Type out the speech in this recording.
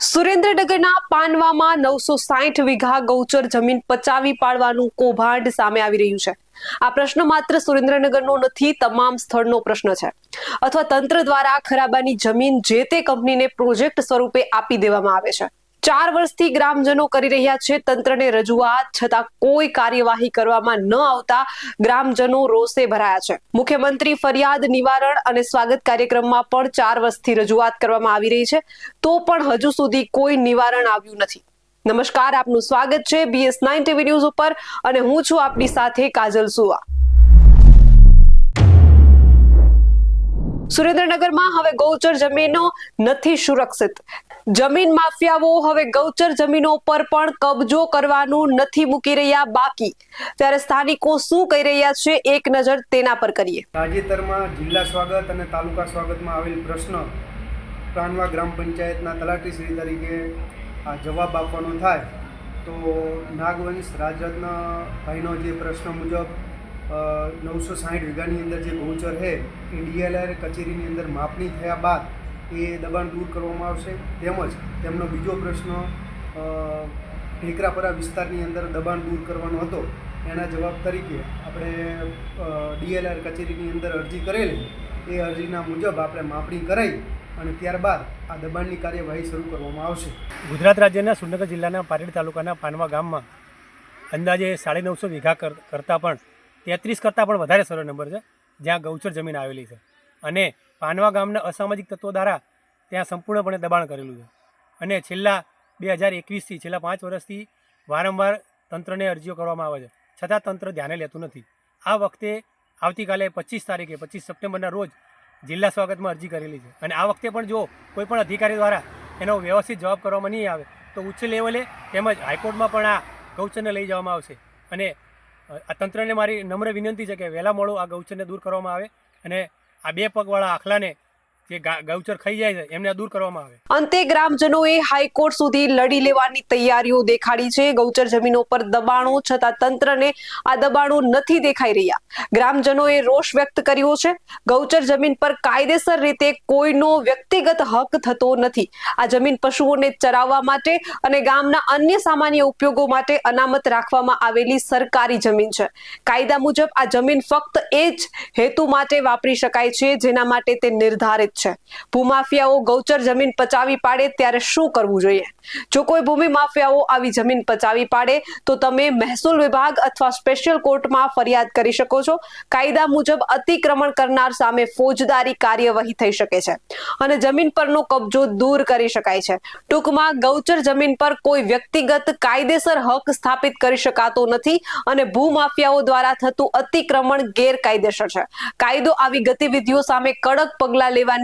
સુરેન્દ્રનગરના પાનવામાં નવસો સાઠ વીઘા ગૌચર જમીન પચાવી પાડવાનું કૌભાંડ સામે આવી રહ્યું છે. આ પ્રશ્ન માત્ર સુરેન્દ્રનગરનો નથી, તમામ સ્થળનો પ્રશ્ન છે. અથવા તંત્ર દ્વારા ખરાબાની જમીન જે તે કંપનીને પ્રોજેક્ટ સ્વરૂપે આપી દેવામાં આવે છે. ચાર વર્ષથી ગ્રામજનો કરી રહ્યા છે તંત્રને રજૂઆત, છતાં કોઈ કાર્યવાહી કરવામાં ન આવતા ગ્રામજનો રોષે ભરાયા છે. મુખ્યમંત્રી ફરિયાદ નિવારણ અને સ્વાગત કાર્યક્રમમાં પણ ચાર વર્ષથી રજૂઆત કરવામાં આવી રહી છે. તો પણ હજુ સુધી કોઈ નિવારણ આવ્યું નથી. નમસ્કાર, આપનું સ્વાગત છે બીએસ નાઇન ટીવી ન્યૂઝ ઉપર અને હું છું આપની સાથે કાજલ સુવા. સુરેન્દ્રનગરમાં હવે ગૌચર જમીનો નથી સુરક્ષિત. જમીન માફિયાઓ હવે ગૌચર જમીનો પર પણ કબજો કરવાનું નથી મૂકી રહ્યા બાકી. ત્યારે સ્થાનિકો શું કહી રહ્યા છે એક નજર તેના પર કરીએ. તાજેતરમાં જિલ્લા સ્વાગત અને તાલુકા સ્વાગતમાં આવેલ પ્રશ્ન પ્રાણવા ગ્રામ પંચાયતના તલાટી શ્રી તરીકે આ જવાબ આપવાનો થાય તો નાગવંશ રાજરત્ન ભાઈનો જે પ્રશ્ન મુજબ નવસો સાઠ વીઘાની અંદર જે ગૌચર છે, એ ડીએલઆર કચેરીની અંદર માપણી થયા બાદ એ દબાણ દૂર કરવામાં આવશે. તેમજ તેમનો બીજો પ્રશ્ન ઢેકરાપરા વિસ્તારની અંદર દબાણ દૂર કરવાનો હતો. એના જવાબ તરીકે આપણે ડીએલઆર કચેરીની અંદર અરજી કરેલી. એ અરજીના મુજબ આપણે માપણી કરાવી અને ત્યારબાદ આ દબાણની કાર્યવાહી શરૂ કરવામાં આવશે. ગુજરાત રાજ્યના સુરનગર જિલ્લાના પારેડ તાલુકાના પાનવા ગામમાં અંદાજે સાડી નવસો વીઘા કર- કરતાં પણ તેત્રીસ કરતાં પણ વધારે સરળ નંબર છે, જ્યાં ગૌચર જમીન આવેલી છે. અને પાનવા ગામના અસામાજિક તત્વો દ્વારા ત્યાં સંપૂર્ણપણે દબાણ કરેલું છે. અને છેલ્લા બે હજાર એકવીસથી, છેલ્લા પાંચ વર્ષથી વારંવાર તંત્રને અરજીઓ કરવામાં આવે છે. છતાં તંત્ર ધ્યાને લેતું નથી. આ વખતે આવતીકાલે પચીસ તારીખે, પચીસ સપ્ટેમ્બરના રોજ જિલ્લા સ્વાગતમાં અરજી કરેલી છે. અને આ વખતે પણ જો કોઈ પણ અધિકારી દ્વારા એનો વ્યવસ્થિત જવાબ કરવામાં નહીં આવે, તો ઉચ્ચ લેવલે તેમજ હાઈકોર્ટમાં પણ આ ગૌચરને લઈ જવામાં આવશે. અને આ તંત્રને મારી નમ્ર વિનંતી છે કે વહેલા મોડું આ ગૌચરને દૂર કરવામાં આવે અને આ બે પગવાળા આખલાને જે ગૌચર ખાઈ જાય છે, એમને દૂર કરવામાં આવે. અંતે ગ્રામજનોએ હાઈકોર્ટ સુધી લડી લેવાની તૈયારીઓ દેખાડી છે. ગૌચર જમીનો પર દબાણો છતાં તંત્રને આ દબાણો નથી દેખાઈ રહ્યા. ગ્રામજનોએ રોષ વ્યક્ત કર્યો છે. ગૌચર જમીન પર કાયદેસર રીતે કોઈનો વ્યક્તિગત હક થતો નથી. આ જમીન પશુઓને ચરાવવા માટે અને ગામના અન્ય સામાન્ય ઉપયોગો માટે અનામત રાખવામાં આવેલી સરકારી જમીન છે. કાયદા મુજબ આ જમીન ફક્ત એ જ હેતુ માટે વાપરી શકાય છે, જેના માટે તે નિર્ધારિત છે. ભૂમાફિયાઓ ગૌચર જમીન પચાવી પાડે ત્યારે શું કરવું જોઈએ? જો કોઈ ભૂમિ માફિયાઓ આવી જમીન પચાવી પાડે, તો તમે મહેસૂલ વિભાગ અથવા સ્પેશિયલ કોર્ટમાં ફરિયાદ કરી શકો છો. કાયદા મુજબ અતિક્રમણ કરનાર સામે ફોજદારી કાર્યવાહી થઈ શકે છે અને જમીન પરનો કબજો દૂર કરી શકાય છે. ટૂંકમાં, ગૌચર જમીન પર કોઈ વ્યક્તિગત કાયદેસર હક સ્થાપિત કરી શકાતો નથી અને ભૂમાફિયાઓ દ્વારા થતું અતિક્રમણ ગેરકાયદેસર છે. કાયદો આવી ગતિવિધિઓ સામે કડક પગલાં લેવાની